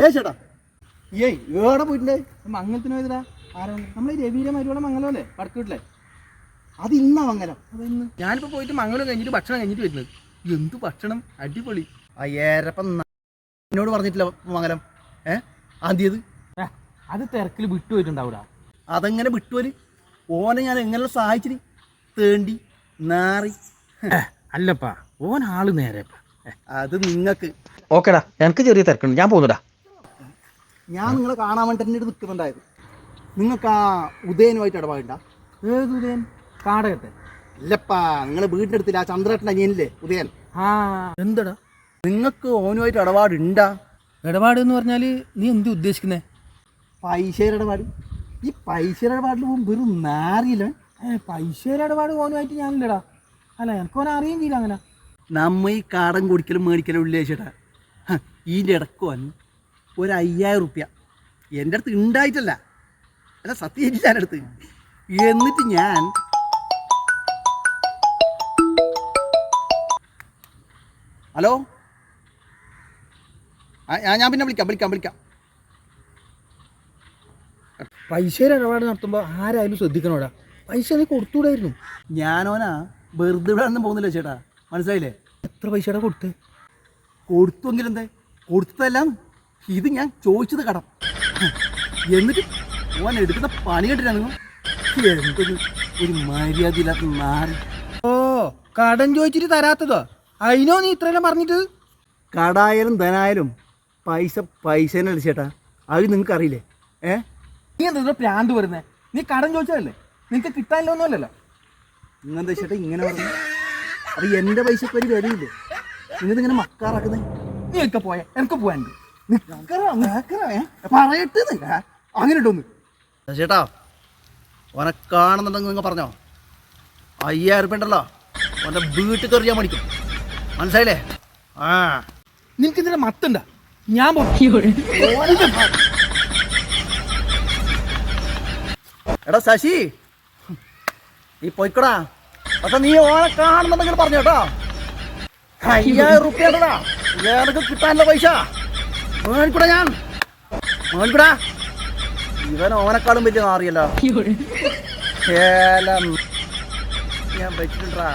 ഏ ചേട്ടാ ഏയ് എവിടെ പോയിട്ടുണ്ട് മംഗലത്തിന് പോയതാ ആരാ? നമ്മളെ രവീര മരുവോളം മംഗലം അല്ലേ വടക്കൂട്ടിലെ അത് ഇന്നാ മംഗലം. അതെന്ന്? ഞാനിപ്പോ പോയിട്ട് മംഗലം കഴിഞ്ഞിട്ട് ഭക്ഷണം കഴിഞ്ഞിട്ട് വരുന്നത്. എന്ത് ഭക്ഷണം? അടിപൊളി. ആ ഏരപ്പം എന്നോട് പറഞ്ഞിട്ടില്ല മംഗലം. ഏ? ആദ്യത്. അത് തിരക്കിൽ വിട്ടു പോയിട്ടുണ്ടാവൂടാ അതെങ്ങനെ വിട്ടുവൽ ഓനെ ഞാൻ എങ്ങനെ സഹായിച്ചിന്? തേണ്ടി നാറി. അല്ലപ്പാ. ഓൻ ആൾ നേരെ അത് നിങ്ങൾക്ക് ഓക്കേടാ എനിക്ക് ചെറിയ തിരക്കുണ്ട്. ഞാൻ പോകുന്നുടാ ഞാൻ നിങ്ങളെ കാണാൻ വേണ്ടി തന്നെ നിൽക്കുന്നുണ്ടായത് നിങ്ങൾക്ക് ആ ഉദയനുമായിട്ട് ഇടപാടുണ്ട? ഏത് ഉദയൻ? കാടകത്തെ. അല്ലപ്പാ നിങ്ങളെ വീടിന്റെ അടുത്തില്ല ആ ചന്ദ്രേട്ടൻ അനിയനില്ലേ ഉദയൻ? ആ. എന്തടാ? നിങ്ങൾക്ക് ഓനുമായിട്ട് ഇടപാടുണ്ടാ? ഇടപാട് എന്ന് പറഞ്ഞാൽ നീ എന്ത് ഉദ്ദേശിക്കുന്നേ? പൈസയുടെ ഇടപാട്. ഈ പൈസയുടെ ഇടപാടിൽ പോകുമ്പോൾ വെറും നാറിയില്ല. പൈസയുടെ ഇടപാട് ഓനുമായിട്ട് ഞാനില്ലടാ. അല്ല എനിക്ക് ഓന അറിയും ചെയ്യില്ല അങ്ങനെ. നമ്മ ഈ കാടൻ കുടിക്കലും മേടിക്കലും ഉള്ളേ ഈ ഇടക്കുവൻ ഒരു അയ്യായിരം റുപ്യ. എന്റെ അടുത്ത് ഉണ്ടായിട്ടല്ല അല്ല സത്യമായിട്ട് ഞാൻ അടുത്ത്. എന്നിട്ട് ഞാൻ ഹലോ? ആ, ഞാൻ- പിന്നെ വിളിക്കാം വിളിക്കാം വിളിക്കാം. പൈസയുടെ ഇടപാട് നടത്തുമ്പോൾ ആരായാലും ശ്രദ്ധിക്കണോടാ? പൈസ നീ കൊടുത്തൂടായിരുന്നു. ഞാനോനാ വെറുതെ ഇവിടെ ഒന്നും പോകുന്നില്ല ചേട്ടാ. മനസ്സിലായില്ലേ? എത്ര പൈസയുടെ കൊടുത്ത്? കൊടുത്തു എന്തേ കൊടുത്തതെല്ലാം ഇത് ഞാൻ ചോദിച്ചത് കടം. എന്നിട്ട് ഓൻ എടുക്കുന്ന പണി കണ്ടിട്ടാണ് എന്തൊരു ഒരു മര്യാദയില്ലാത്ത നാല് ഓ കടം ചോദിച്ചിട്ട് തരാത്തതോ? അതിനോ നീ ഇത്രയെല്ലാം പറഞ്ഞിട്ട്? കടായാലും ധനായാലും പൈസ പൈസ അടിച്ചേട്ടാ ചേട്ടാ. അത് നിങ്ങൾക്ക് അറിയില്ലേ? ഏ? നീ എന്താ പ്രാന്ത് വരുന്നേ? നീ കടം ചോദിച്ചതല്ലേ? നിനക്ക് കിട്ടാനില്ല ഒന്നുമല്ലല്ലോ ഇങ്ങനെന്താ ചേട്ടാ ഇങ്ങനെ പറഞ്ഞു? അത് എന്റെ പൈസ പരി വരില്ലേ വിലയില്ലേ? നിങ്ങളിങ്ങനെ മക്കാറാക്കുന്നത് നീ ഒക്കെ പോയാ. എനിക്ക് പോവാനുണ്ട് പറയട്ടെ അങ്ങനെ ഇട്ടൊന്ന് ചേട്ടാ ഓനെ കാണുന്നുണ്ടെങ്കിൽ നിങ്ങൾ പറഞ്ഞോ? അയ്യായിരം ഉറുപ്പ ഉണ്ടല്ലോ. ഓന്റെ വീട്ടിൽ കയറിയാൻ മടിക്കും. മനസ്സിലായില്ലേ? ആ. നിനക്ക് ഇതിന്റെ മത്തുണ്ട? ഞാൻ എടാ ശശി. നീ പോയിക്കടാ. പക്ഷെ നീ ഓനെ കാണുന്നുണ്ടെങ്കിൽ പറഞ്ഞു കേട്ടോ. അയ്യായിരം റുപ്യ ഉണ്ടടാ എനിക്ക് കിട്ടാനുള്ള പൈസ. മേടിക്കൂടാ ഞാൻ. മേൽക്കൂടെ ഇവൻ ഓനെക്കാളും വലിയ മാറിയല്ലോ ഏലം. ഞാൻ വെച്ചിട്ടുണ്ടാ.